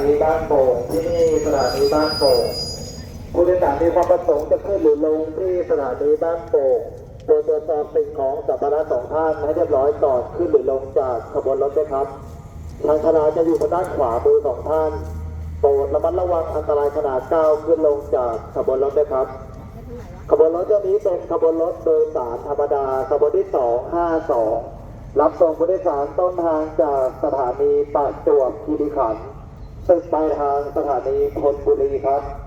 นีบ้านโป่งที่นี่สถานีบ้านโป่งผู้โดยสารมีความประสงค์จะขึ้นหรือลงที่สถานีบ้านโป่งโดยตรวจสอบสิ่งของสัมภาระสองท่านให้เรียบร้อยก่อนขึ้นหรือลงจากขบวนรถด้วยครับทางคณะจะอยู่ทางด้านขวามือของท่านโปรดระมัดระวังอันตรายขนาดก้าวขึ้นลงจากขบวนรถด้วยครับขบวนรถเจ้านี้เป็นขบวนรถโดยสารธรรมดาขบวนที่ 252 รับส่งผู้โดยสารต้นทางจากสถานีปากจวบคีรีขันธ์ ซึ่งปลายทางสถานีธนบุรีครับ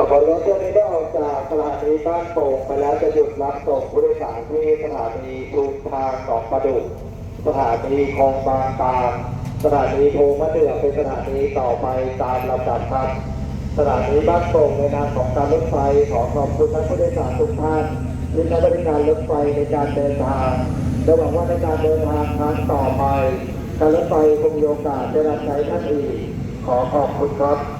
ขบวนรถเที่วนี้ได้ออกจากสถานีบ้านโป่งไปแล้วจะหยุดรับส่งผู้โดยสารที่สถานีทุงทางหนองประดุกสถานีคลองบางตาสถานีโพมะเดือเป็นสถานีต่อไปตามลำดับครับสถานีบ้านโป่งในนามของการรถไฟขอขอบคุณท่านผู้โดยสารทุกท่านที่ใช้บริการรถไฟในการเดินทางและหวังว่าในการเดินทางครั้งต่อไปการรถไฟคงมีโอกาสได้รับใช้ท่านอีกขอขอบคุณครับ